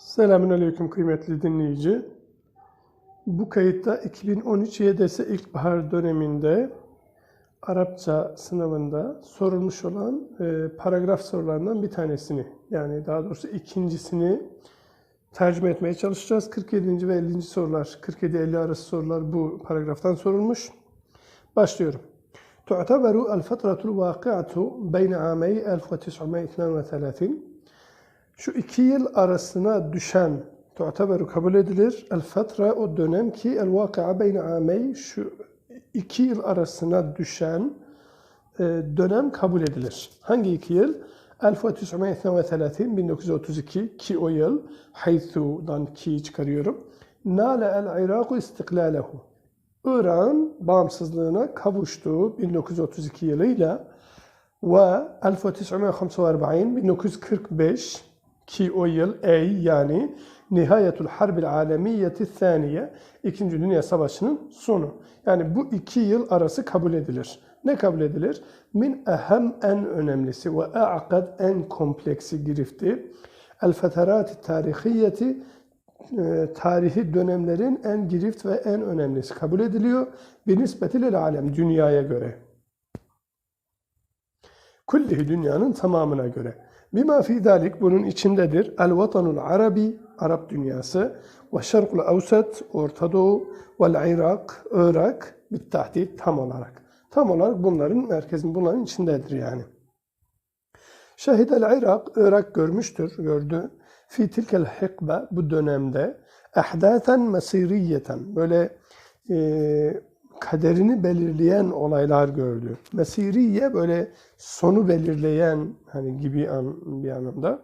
Selamünaleyküm kıymetli dinleyici. Bu kayıtta 2013 YDS İlkbahar döneminde Arapça sınavında sorulmuş olan e, paragraf sorularından bir tanesini yani daha doğrusu ikincisini tercüme etmeye çalışacağız. 47. ve 50. sorular, 47-50 arası sorular bu paragraftan sorulmuş. Başlıyorum. تعتبر الفترة الواقعة بين عامي 1932 şu iki yıl arasına düşen tu'teberu kabul edilir. El fatra o dönem ki el vaka'a beyne amey şu iki yıl arasına düşen e, dönem kabul edilir. Hangi iki yıl? 1932 1932 ki o yıl haythu'dan ki çıkarıyorum. Nale el Iraku istiklalehu. İran bağımsızlığına kavuştu 1932 yılıyla ve 1945 1945 ki o yıl ey yani Nihayetul Harbil Alemiyeti Thaniye İkinci Dünya Savaşı'nın sonu. Yani bu iki yıl arası kabul edilir. Ne kabul edilir? Min ehem en önemlisi ve a'kad en kompleksi girifti. El feterati tarihiyeti e, tarihi dönemlerin en girift ve en önemlisi kabul ediliyor. Bir nisbetil alem dünyaya göre. Kullihi dünyanın tamamına göre. Bima fi dalik bunun içindedir. El vatanul arabi, Arap dünyası ve şerkul avsat, Orta Doğu ve Irak, Irak bir tahdit tam olarak. Tam olarak bunların merkezin bunların içindedir yani. Şehidel Irak, Irak görmüştür, gördü. Fi tilkel hikbe bu dönemde ehdaten mesiriyeten böyle e, kaderini belirleyen olaylar gördü. Mesiriye böyle sonu belirleyen hani gibi an, bir anlamda.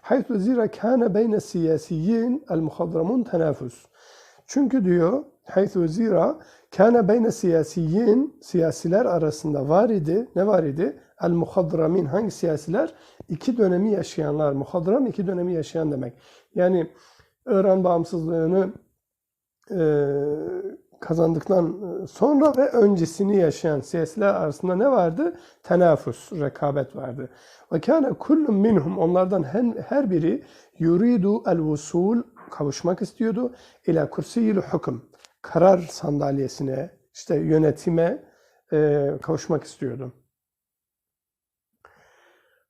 Haythu zira kana beyne siyasiyin el muhadramun tenafus. Çünkü diyor haythu zira kana beyne siyasiyin siyasiler arasında var idi. Ne var idi? El muhadramin hangi siyasiler? İki dönemi yaşayanlar. Muhadram iki dönemi yaşayan demek. Yani İran bağımsızlığını e, kazandıktan sonra ve öncesini yaşayan siyasiler arasında ne vardı? Tenafus, rekabet vardı. Ve kâne kullun minhum onlardan her biri yuridu el vusul kavuşmak istiyordu. İla kursiyil hüküm karar sandalyesine işte yönetime e, kavuşmak istiyordu.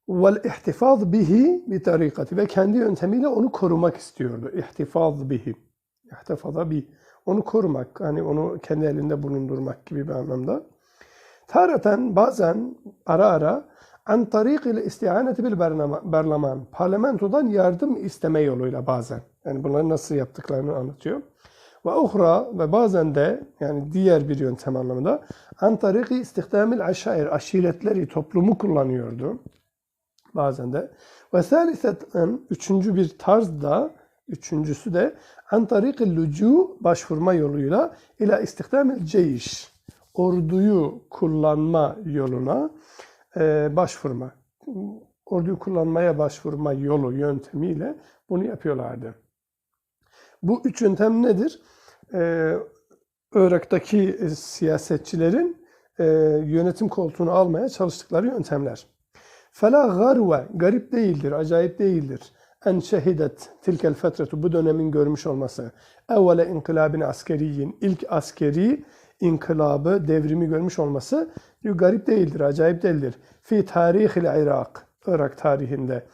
Vel ihtifaz bihi bir tarikati ve kendi yöntemiyle onu korumak istiyordu. İhtifaz bihi. İhtifaza bihi onu korumak, hani onu kendi elinde bulundurmak gibi bir anlamda. Taratan bazen ara ara an tarik ile istihaneti bil berlaman. Parlamentodan yardım isteme yoluyla bazen. Yani bunları nasıl yaptıklarını anlatıyor. Ve uhra ve bazen de yani diğer bir yöntem anlamında an tariki istihdamil aşair aşiretleri toplumu kullanıyordu. Bazen de. Ve saliseten üçüncü bir tarz da Üçüncüsü de an tarikil lucu başvurma yoluyla ila istihdamil ceyş orduyu kullanma yoluna e, başvurma. Orduyu kullanmaya başvurma yolu yöntemiyle bunu yapıyorlardı. Bu üç yöntem nedir? Ee, Irak'taki siyasetçilerin e, yönetim koltuğunu almaya çalıştıkları yöntemler. Fela garve, garip değildir, acayip değildir en şehidet tilkel fetretu bu dönemin görmüş olması evvele inkılabin askeriyin ilk askeri inkılabı devrimi görmüş olması garip değildir, acayip değildir. Fi tarihil Irak, Irak tarihinde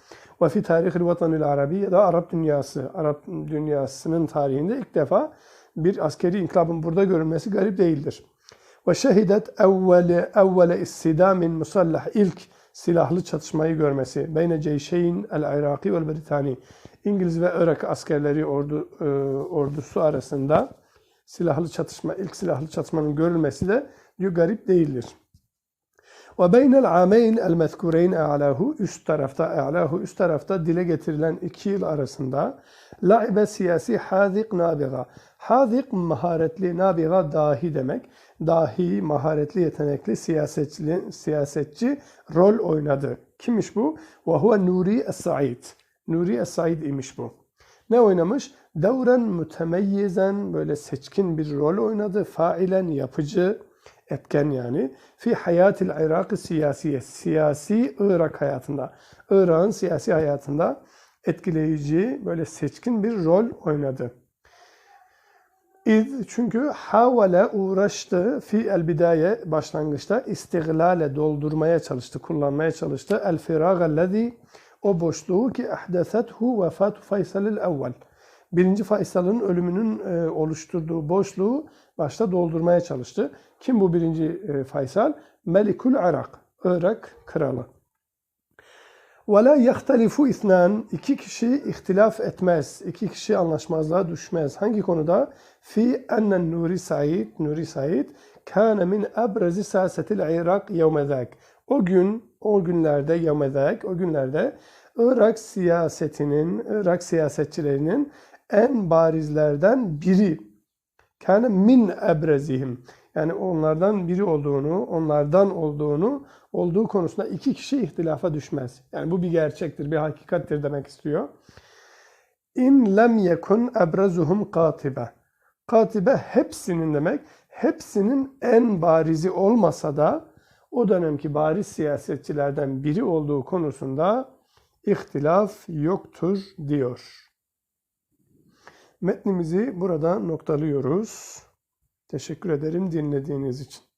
ve fi tarihil vatanil arabi ya da Arap dünyası, Arap dünyasının tarihinde ilk defa bir askeri inkılabın burada görülmesi garip değildir. Ve şehidet evvele evvele istidamin musallah ilk silahlı çatışmayı görmesi. Beyne ceyşeyn el-Iraki ve Britani. İngiliz ve Irak askerleri ordu, e, ordusu arasında silahlı çatışma, ilk silahlı çatışmanın görülmesi de diyor garip değildir. Ve beynel ameyn el mezkureyn a'lahu üst tarafta a'lahu üst tarafta dile getirilen iki yıl arasında la'ibe siyasi hazik nabiga. Hazik maharetli nabiga dahi demek. Dahi, maharetli, yetenekli siyasetçi, siyasetçi rol oynadı. Kimmiş bu? Ve huve Nuri Es-Said. Nuri Es-Said imiş bu. Ne oynamış? Devren mütemeyyizen böyle seçkin bir rol oynadı. Failen yapıcı, etken yani. Fi hayatil Irak siyasiye. Siyasi Irak hayatında. Irak'ın siyasi hayatında etkileyici, böyle seçkin bir rol oynadı. İz çünkü havale uğraştı fi el bidaye başlangıçta istiglale doldurmaya çalıştı, kullanmaya çalıştı. El firagellezi o boşluğu ki ahdesethu vefatu Faysal'il evvel Birinci Faysal'ın ölümünün e, oluşturduğu boşluğu başta doldurmaya çalıştı. Kim bu birinci e, Faysal? Melikul Irak, Irak kralı. وَلَا يَخْتَلِفُ اِثْنَانِ İki kişi ihtilaf etmez, iki kişi anlaşmazlığa düşmez. Hangi konuda? Fi ennen Nuri Said, Nuri Said, kâne min ebrezi siyasetil Irak yevmezek. O gün, o günlerde yevmezek, o günlerde Irak siyasetinin, Irak siyasetçilerinin en barizlerden biri. Kâne min ebrezihim. Yani onlardan biri olduğunu, onlardan olduğunu, olduğu konusunda iki kişi ihtilafa düşmez. Yani bu bir gerçektir, bir hakikattir demek istiyor. İn lem yekun ebrezuhum katibe. Katibe hepsinin demek, hepsinin en barizi olmasa da o dönemki bariz siyasetçilerden biri olduğu konusunda ihtilaf yoktur diyor. Metnimizi burada noktalıyoruz. Teşekkür ederim dinlediğiniz için.